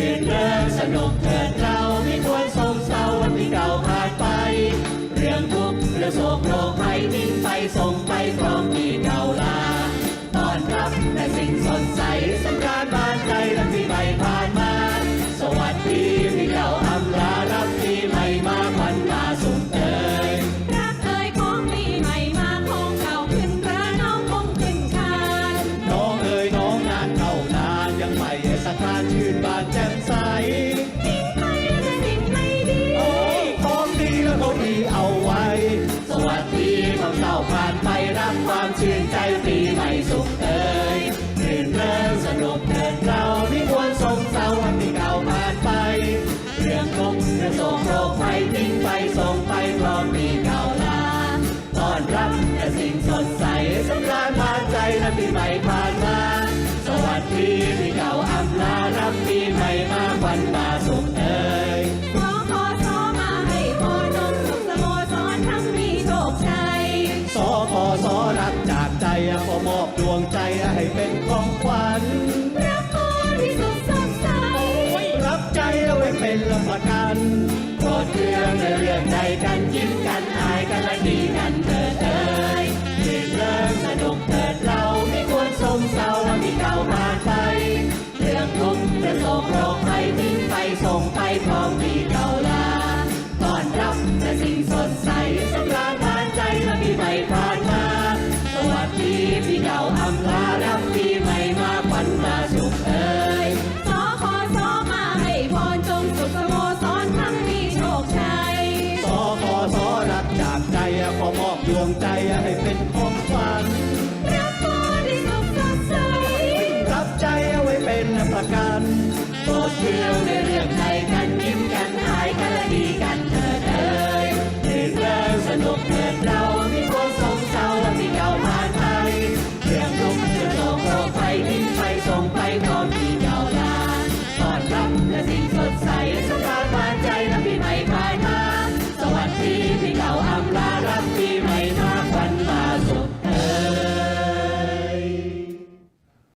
รื่นเริงสนุกเถิดเราไม่ควรโศงเศร้าวันที่เก่าผ่านไป เรื่องทุกข์เรื่องโศกโรค ส่งไปพร้อมปีเก่าลาต้อนรับแต่สิ่งสดใสสำราญบานใจและปีใหม่ผ่านมาสวัสดีปีเก่าอำลารับปีใหม่มาควันมาสุขเอ่ยขอขอสอมาให้พรนมสุขสโมสรทั้งมีโชคชัยสอพอสอรักจากใจขอมอบดวงใจให้เป็นของขวัญรับพรที่สุขสดใสรับใจเอาไว้เป็นรับประกันโปรดเครื่องในเรื่อ ทุกข์เรื่องโรคภัยทิ้งไปส่งไปพร้อมปีเก่าลาต้อนรับแต่สิ่งสดใสสำราญทานใจและปีใหม่ผ่านมา สวัสดีปีเก่าอำลา ประกันโปรดเที่ยวในเรื่องไทยกันยิ้มกันหายกันและดีกันเธอเอ่ยเพลินสนุกเ